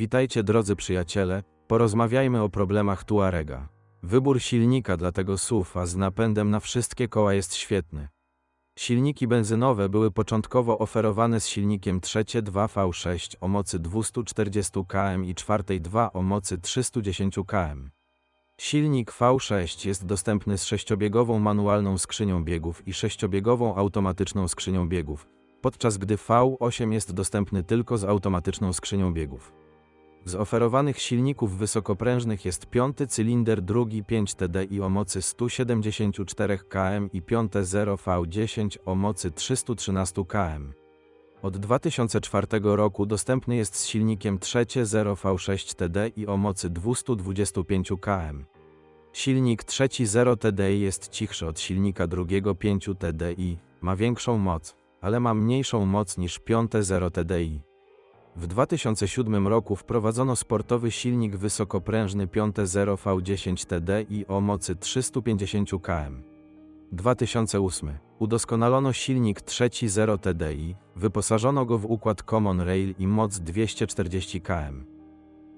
Witajcie drodzy przyjaciele, porozmawiajmy o problemach Tuarega. Wybór silnika dla tego SUV-a z napędem na wszystkie koła jest świetny. Silniki benzynowe były początkowo oferowane z silnikiem trzecie 2V6 o mocy 240 km i czwartej 2 o mocy 310 km. Silnik V6 jest dostępny z sześciobiegową manualną skrzynią biegów i sześciobiegową automatyczną skrzynią biegów, podczas gdy V8 jest dostępny tylko z automatyczną skrzynią biegów. Z oferowanych silników wysokoprężnych jest piąty cylinder drugi 5 TDI o mocy 174 km i piąte 0V10 o mocy 313 km. Od 2004 roku dostępny jest z silnikiem trzecie 0V6 TDI o mocy 225 km. Silnik trzeci 0 TDI jest cichszy od silnika drugiego 5 TDI, ma większą moc, ale ma mniejszą moc niż piąte 0 TDI. W 2007 roku wprowadzono sportowy silnik wysokoprężny 5.0 V10 TDI o mocy 350 km. 2008. Udoskonalono silnik 3.0 TDI, wyposażono go w układ Common Rail i moc 240 km.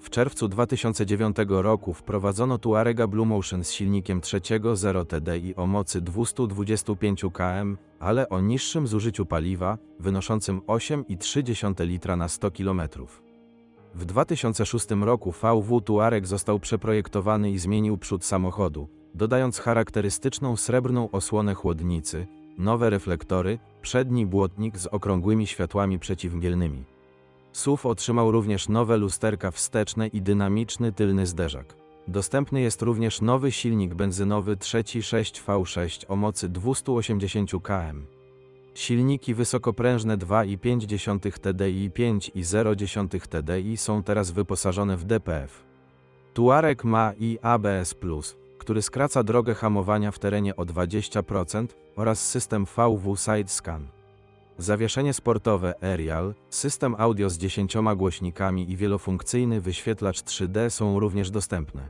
W czerwcu 2009 roku wprowadzono Tuarega Blue Motion z silnikiem 3.0 TDI o mocy 225 km, ale o niższym zużyciu paliwa, wynoszącym 8,3 litra na 100 km. W 2006 roku VW Tuareg został przeprojektowany i zmienił przód samochodu, dodając charakterystyczną srebrną osłonę chłodnicy, nowe reflektory, przedni błotnik z okrągłymi światłami przeciwmgielnymi. SUV otrzymał również nowe lusterka wsteczne i dynamiczny tylny zderzak. Dostępny jest również nowy silnik benzynowy 3.6 V6 o mocy 280 km. Silniki wysokoprężne 2,5 TDI i 5,0 TDI są teraz wyposażone w DPF. Tuareg ma i ABS+, który skraca drogę hamowania w terenie o 20% oraz system VW Side Scan. Zawieszenie sportowe Aerial, system audio z 10 głośnikami i wielofunkcyjny wyświetlacz 3D są również dostępne.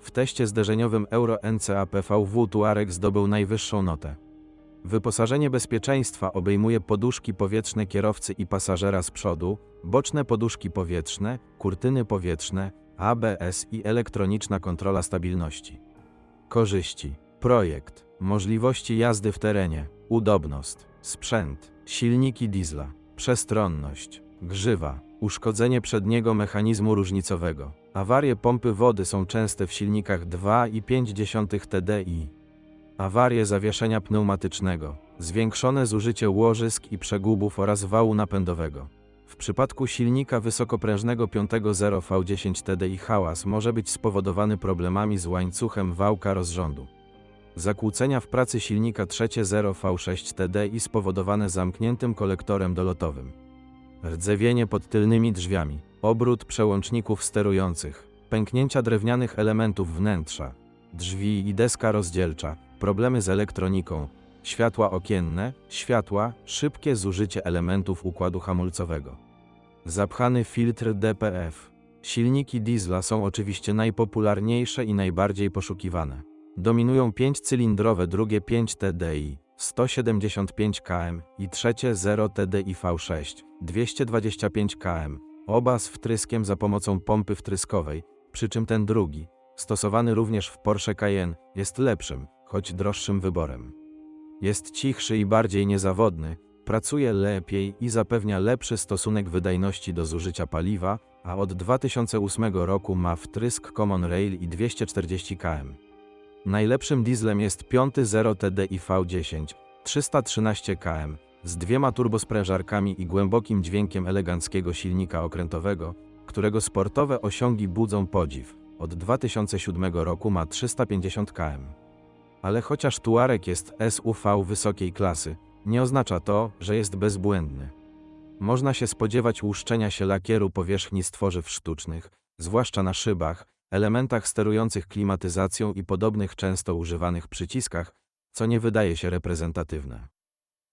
W teście zderzeniowym Euro NCAP VW Tuareg zdobył najwyższą notę. Wyposażenie bezpieczeństwa obejmuje poduszki powietrzne kierowcy i pasażera z przodu, boczne poduszki powietrzne, kurtyny powietrzne, ABS i elektroniczna kontrola stabilności. Korzyści. Projekt. Możliwości jazdy w terenie. Udobność. Sprzęt. Silniki diesla. Przestronność. Grzywa. Uszkodzenie przedniego mechanizmu różnicowego. Awarie pompy wody są częste w silnikach 2,5 TDI. Awarie zawieszenia pneumatycznego. Zwiększone zużycie łożysk i przegubów oraz wału napędowego. W przypadku silnika wysokoprężnego 5.0 V10 TDI hałas może być spowodowany problemami z łańcuchem wałka rozrządu. Zakłócenia w pracy silnika 3.0 V6 TDI spowodowane zamkniętym kolektorem dolotowym. Rdzewienie pod tylnymi drzwiami, obrót przełączników sterujących, pęknięcia drewnianych elementów wnętrza, drzwi i deska rozdzielcza, problemy z elektroniką, światła okienne, światła, szybkie zużycie elementów układu hamulcowego. Zapchany filtr DPF. Silniki diesla są oczywiście najpopularniejsze i najbardziej poszukiwane. Dominują 5-cylindrowe drugie 5 TDI, 175 km i trzecie 0 TDI V6, 225 km, oba z wtryskiem za pomocą pompy wtryskowej, przy czym ten drugi, stosowany również w Porsche Cayenne, jest lepszym, choć droższym wyborem. Jest cichszy i bardziej niezawodny, pracuje lepiej i zapewnia lepszy stosunek wydajności do zużycia paliwa, a od 2008 roku ma wtrysk Common Rail i 240 km. Najlepszym dieslem jest 5.0 TDI V10, 313 km, z dwiema turbosprężarkami i głębokim dźwiękiem eleganckiego silnika okrętowego, którego sportowe osiągi budzą podziw. Od 2007 roku ma 350 km. Ale chociaż Tuareg jest SUV wysokiej klasy, nie oznacza to, że jest bezbłędny. Można się spodziewać łuszczenia się lakieru powierzchni stworzyw sztucznych, zwłaszcza na szybach, elementach sterujących klimatyzacją i podobnych często używanych przyciskach, co nie wydaje się reprezentatywne.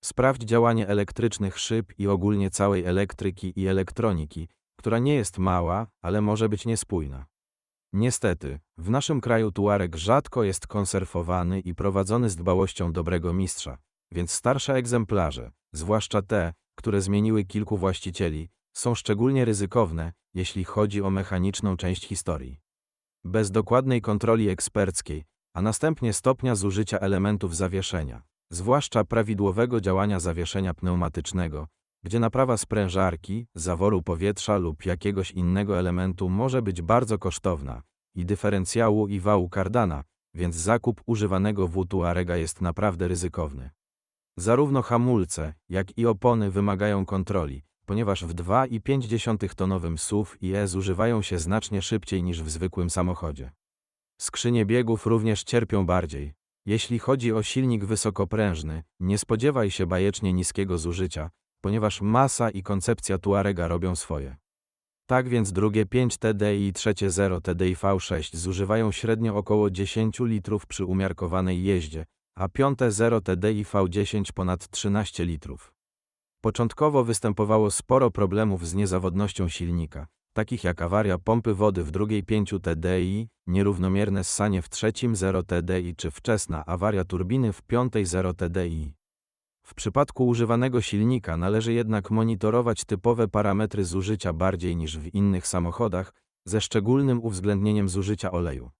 Sprawdź działanie elektrycznych szyb i ogólnie całej elektryki i elektroniki, która nie jest mała, ale może być niespójna. Niestety, w naszym kraju tuareg rzadko jest konserwowany i prowadzony z dbałością dobrego mistrza, więc starsze egzemplarze, zwłaszcza te, które zmieniły kilku właścicieli, są szczególnie ryzykowne, jeśli chodzi o mechaniczną część historii. Bez dokładnej kontroli eksperckiej, a następnie stopnia zużycia elementów zawieszenia, zwłaszcza prawidłowego działania zawieszenia pneumatycznego, gdzie naprawa sprężarki, zaworu powietrza lub jakiegoś innego elementu może być bardzo kosztowna, i dyferencjału i wału kardana, więc zakup używanego W-Tuarega jest naprawdę ryzykowny. Zarówno hamulce, jak i opony wymagają kontroli, ponieważ w 2,5-tonowym SUV i E zużywają się znacznie szybciej niż w zwykłym samochodzie. Skrzynie biegów również cierpią bardziej. Jeśli chodzi o silnik wysokoprężny, nie spodziewaj się bajecznie niskiego zużycia, ponieważ masa i koncepcja Tuarega robią swoje. Tak więc drugie 5 TDI i trzecie 0 TDI V6 zużywają średnio około 10 litrów przy umiarkowanej jeździe, a piąte 0 TDI V10 ponad 13 litrów. Początkowo występowało sporo problemów z niezawodnością silnika, takich jak awaria pompy wody w drugiej 5 TDI, nierównomierne ssanie w trzecim 0 TDI czy wczesna awaria turbiny w piątej 0 TDI. W przypadku używanego silnika należy jednak monitorować typowe parametry zużycia bardziej niż w innych samochodach, ze szczególnym uwzględnieniem zużycia oleju.